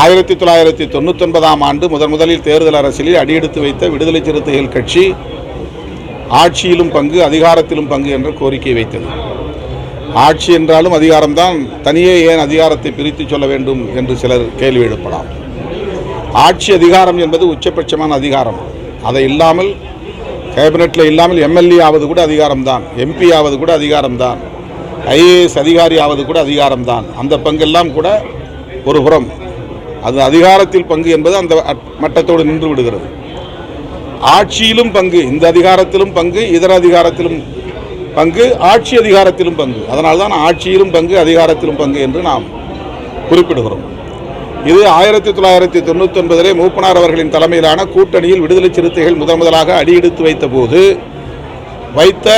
ஆயிரத்தி தொள்ளாயிரத்தி தொண்ணூத்தொன்பதாம் ஆண்டு முதன் முதலில் தேர்தல் அரசியலில் அடியெடுத்து வைத்த விடுதலை சிறுத்தைகள் கட்சி ஆட்சியிலும் பங்கு அதிகாரத்திலும் பங்கு என்ற கோரிக்கை வைத்தது. ஆட்சி என்றாலும் அதிகாரம்தான் தனியே ஏன் அதிகாரத்தை பிரித்து சொல்ல வேண்டும் என்று சிலர் கேள்வி எழுப்பலாம். ஆட்சி அதிகாரம் என்பது உச்சபட்சமான அதிகாரம். அதை இல்லாமல் கேபினெட்டில் இல்லாமல் எம்எல்ஏ ஆவது கூட அதிகாரம்தான் எம்பி ஆவது கூட அதிகாரம்தான் ஐஏஎஸ் அதிகாரி ஆவது கூட அதிகாரம்தான். அந்த பங்கெல்லாம் கூட ஒரு புறம். அது அதிகாரத்தில் பங்கு என்பது அந்த மட்டத்தோடு நின்று விடுகிறது. ஆட்சியிலும் பங்கு இந்த அதிகாரத்திலும் பங்கு இதர அதிகாரத்திலும் பங்கு ஆட்சி அதிகாரத்திலும் பங்கு. அதனால்தான் ஆட்சியிலும் பங்கு அதிகாரத்திலும் பங்கு என்று நாம் குறிப்பிடுகிறோம். இது ஆயிரத்தி தொள்ளாயிரத்தி தொண்ணூற்றி ஒன்பதிலே மூப்பனார் அவர்களின் தலைமையிலான கூட்டணியில் விடுதலை சிறுத்தைகள் முதன் முதலாக அடியெடுத்து வைத்த போது வைத்த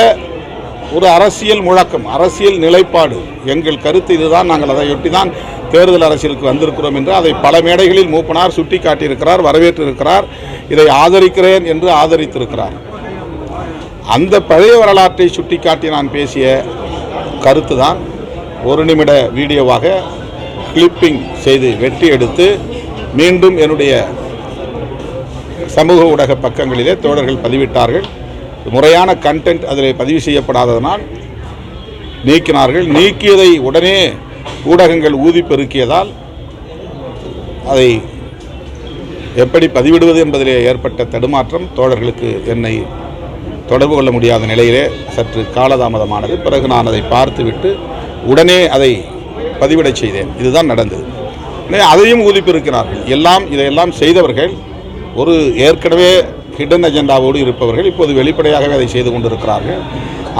ஒரு அரசியல் முழக்கம் அரசியல் நிலைப்பாடு. எங்கள் கருத்து இதுதான். நாங்கள் அதையொட்டி தான் தேர்தல் அரசியலுக்கு வந்திருக்கிறோம் என்று அதை பல மேடைகளில் மூப்பனார் சுட்டிக்காட்டியிருக்கிறார் வரவேற்றிருக்கிறார். இதை ஆதரிக்கிறேன் என்று ஆதரித்திருக்கிறார். அந்த பழைய வரலாற்றை சுட்டிக்காட்டி நான் பேசிய கருத்து தான் ஒரு நிமிட வீடியோவாக கிளிப்பிங் செய்து வெட்டி எடுத்து மீண்டும் என்னுடைய சமூக ஊடக பக்கங்களிலே தோழர்கள் பதிவிட்டார்கள். முறையான கண்டென்ட் அதில் பதிவு செய்யப்படாததனால் நீக்கினார்கள். நீக்கியதை உடனே ஊடகங்கள் ஊதி பெருக்கியதால் அதை எப்படி பதிவிடுவது என்பதிலே ஏற்பட்ட தடுமாற்றம் தோழர்களுக்கு என்னை தொடர்பு கொள்ள முடியாத நிலையிலே சற்று காலதாமதமானது. பிறகு நான் அதை பார்த்துவிட்டு உடனே அதை பதிவிடச் செய்தேன். இதுதான் நடந்தது. அதையும் ஊதிப்பிருக்கிறார்கள் எல்லாம் இதையெல்லாம் செய்தவர்கள் ஒரு ஏற்கனவே ஹிடன் அஜெண்டாவோடு இருப்பவர்கள் இப்போது வெளிப்படையாகவே அதை செய்து கொண்டிருக்கிறார்கள்.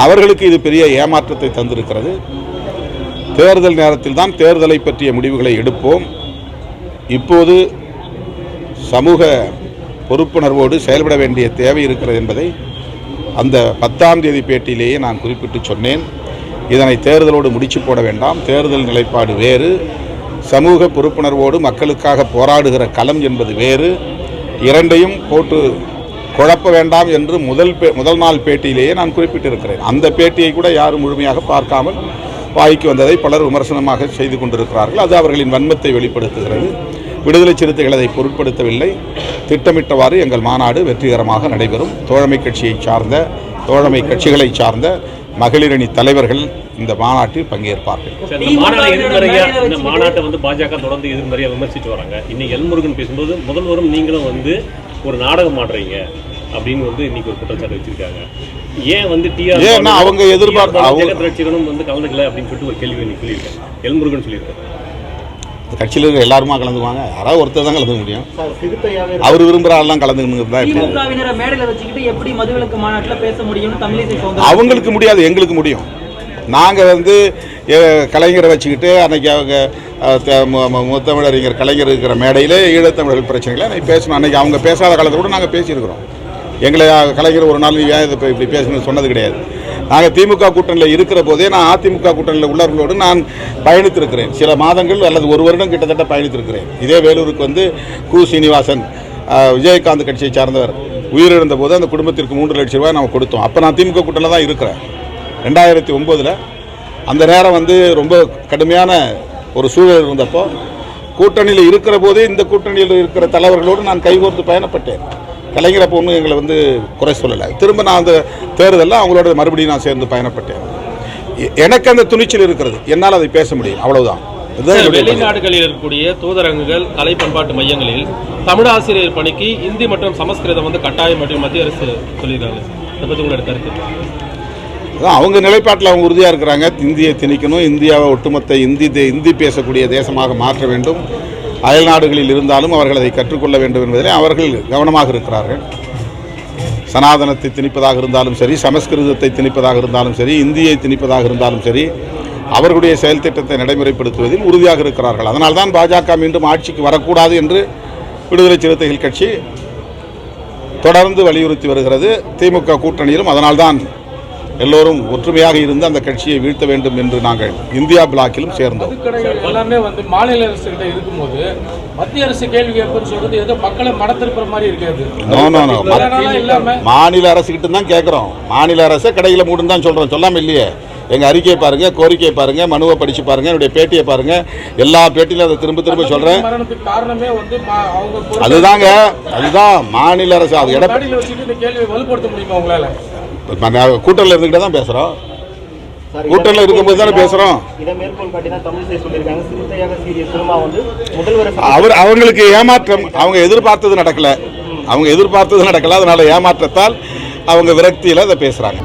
அவர்களுக்கு இது பெரிய ஏமாற்றத்தை தந்திருக்கிறது. தேர்தல் நேரத்தில் தான் தேர்தலை பற்றிய முடிவுகளை எடுப்போம். இப்போது சமூக பொறுப்புணர்வோடு செயல்பட வேண்டிய தேவை இருக்கிறது என்பதை அந்த பத்தாம் தேதி பேட்டியிலேயே நான் குறிப்பிட்டு சொன்னேன். இதனை தேர்தலோடு முடிச்சு போட வேண்டாம். தேர்தல் நிலைப்பாடு வேறு. சமூக பொறுப்புணர்வோடு மக்களுக்காக போராடுகிற களம் என்பது வேறு. இரண்டையும் போட்டு குழப்ப வேண்டாம் என்று முதல் பே முதல் நாள் பேட்டியிலேயே நான் குறிப்பிட்டிருக்கிறேன். அந்த பேட்டியை கூட யாரும் முழுமையாக பார்க்காமல் வாய்க்கு வந்ததை பலர் விமர்சனமாக செய்து கொண்டிருக்கிறார்கள். அது அவர்களின் வன்மத்தை வெளிப்படுத்துகிறது. விடுதலை சிறுத்தைகள் அதை பொருட்படுத்தவில்லை. திட்டமிட்டவாறு எங்கள் மாநாடு வெற்றிகரமாக நடைபெறும். தோழமை கட்சியை சார்ந்த தோழமை கட்சிகளை சார்ந்த மகளிரணி தலைவர்கள் இந்த மாநாட்டில் பங்கேற்பார்கள். இந்த மாநாடு இந்த மாநாட்டை வந்து பாஜக தொடர்ந்து எதிர்மறையாக விமர்சித்து வராங்க. இன்னைக்கு எல்முருகன் பேசும்போது முதல்வரும் நீங்களும் வந்து ஒரு நாடகம் ஆடுறீங்க அப்படின்னு வந்து இன்னைக்கு ஒரு குற்றச்சாட்டு வச்சிருக்காங்க. ஏன் வந்து டிஆர் ஏன்னா அவங்க எதிர்பார்த்த- அவங்க- ஜெகத் ரட்சகனும் வந்து கலந்துக்கல அப்படின்னு சொல்லிட்டு ஒரு கேள்வி இன்னைக்கு சொல்லியிருக்காங்க. எல்முருகன் சொல்லியிருக்காரு. கட்சியில் இருக்கிற எல்லாருமா கலந்துக்குவாங்க? யாராவது ஒருத்தர் தான் கலந்துக்க முடியும். அவர் விரும்புகிற ஆள்லாம் கலந்துக்கணும் தான் மேடையில வச்சுக்கிட்டு எப்படி மதுவிலக்கு மாநாட்டுல பேச முடியும்னு தமிழிசை சவுந்தரராஜன் அவங்களுக்கு முடியாது எங்களுக்கு முடியும். நாங்கள் வந்து கலைஞரை வச்சுக்கிட்டு அன்றைக்கி அவங்க அஹ், த- முத்தமிழறிஞர் கலைஞர் இருக்கிற மேடையில் ஈழத்தமிழர்கள் பிரச்சனைகளை அன்றைக்கி பேசணும். அன்றைக்கி அவங்க பேசாத காலத்தில் கூட நாங்கள் பேசியிருக்கிறோம். எங்களை கலைஞர் ஒரு நாள் ஏன் இதை இப்படி பேசணும்னு சொன்னது கிடையாது. நாங்கள் திமுக கூட்டணியில் இருக்கிற போதே நான் அதிமுக கூட்டணியில் உள்ளவர்களோடு நான் பயணித்திருக்கிறேன். சில மாதங்கள் அல்லது ஒரு வருடம் கிட்டத்தட்ட பயணித்திருக்கிறேன். இதே வேலூருக்கு வந்து கு. சீனிவாசன் விஜயகாந்த் கட்சியை சார்ந்தவர். உயிரிழந்த போது அந்த குடும்பத்திற்கு மூன்று லட்சம் ரூபாய் நம்ம கொடுத்தோம். அப்போ நான் திமுக கூட்டணியில் தான் இருக்கிறேன். ரெண்டாயிரத்தி ஒம்போதில் அந்த நேரம் வந்து ரொம்ப கடுமையான ஒரு சூழல் இருந்தப்போ கூட்டணியில் இருக்கிற போதே இந்த கூட்டணியில் இருக்கிற தலைவர்களோடு நான் கைகோர்த்து பயணப்பட்டேன். கலைஞர் அப்போ ஒன்றும் எங்களை வந்து குறை சொல்லலை. திரும்ப நான் அந்த தேர்தலில் அவங்களோட மறுபடியும் நான் சேர்ந்து பயணப்பட்டேன். எனக்கு அந்த துணிச்சல் இருக்கிறது. என்னால் அதை பேச முடியும். அவ்வளவுதான். வெளிநாடுகளில் இருக்கக்கூடிய தூதரகங்கள் கலை பண்பாட்டு மையங்களில் தமிழ் ஆசிரியர் பணிக்கு இந்தி மற்றும் சமஸ்கிருதம் வந்து கட்டாயம் மற்றும் மத்திய அரசு சொல்லியிருக்காங்க. இதை பற்றி உங்களோட கருத்து? அவங்க நிலைப்பாட்டில் அவங்க உறுதியாக இருக்கிறாங்க. இந்தியை திணிக்கணும். இந்தியாவை ஒட்டுமொத்த இந்தி தே- இந்தி பேசக்கூடிய தேசமாக மாற்ற வேண்டும். அயல் நாடுகளில் இருந்தாலும் அவர்கள் அதை கற்றுக்கொள்ள வேண்டும் என்பதிலே அவர்கள் கவனமாக இருக்கிறார்கள். சனாதனத்தை திணிப்பதாக இருந்தாலும் சரி சமஸ்கிருதத்தை திணிப்பதாக இருந்தாலும் சரி இந்தியை திணிப்பதாக இருந்தாலும் சரி அவர்களுடைய செயல் திட்டத்தை நடைமுறைப்படுத்துவதில் உறுதியாக இருக்கிறார்கள். அதனால்தான் பாஜக மீண்டும் ஆட்சிக்கு வரக்கூடாது என்று விடுதலை சிறுத்தைகள் கட்சி தொடர்ந்து வலியுறுத்தி வருகிறது. திமுக கூட்டணியிலும் அதனால்தான் எல்லோரும் ஒற்றுமையாக இருந்து அந்த கட்சியை வீழ்த்த வேண்டும் என்று நாங்கள் இந்தியா பிளாக்கிலும் சேர்ந்தோம். எல்லாமே வந்து மாநில அரசு இருக்கும்போது மத்திய அரசு கேள்வி கேட்புன்னு சொல்றது ஏதோ மக்களை மனத்திருப்புற மாதிரி இருக்காது மாநில அரசு கிட்ட தான் கேட்குறோம். மாநில அரசு கடையில் மூடுன்னு தான் சொல்கிறோம் சொல்லாமல் இல்லையே. எங்கள் அறிக்கையை பாருங்கள் கோரிக்கையை பாருங்கள் மனுவை படித்து பாருங்கள் என்னுடைய பேட்டியை பாருங்கள் எல்லா பேட்டியிலும் அதை திரும்ப திரும்ப சொல்கிறேன் அதுதாங்க. அதுதான் மாநில அரசு. அது எடப்பாடி வச்சுட்டு இந்த கேள்வியை வலுப்படுத்த முடியுமா உங்களால்? கூட்டத்தில் இருந்துக்கிட்டே தான் பேசுகிறோம் கூட்டத்தில் இருக்கும்போது தானே பேசுகிறோம் அவர் அவங்களுக்கு ஏமாற்றம் அவங்க எதிர்பார்த்தது நடக்கலை. அவங்க எதிர்பார்த்தது நடக்கல. அதனால் ஏமாற்றத்தால் அவங்க விரக்தியில் அதை பேசுகிறாங்க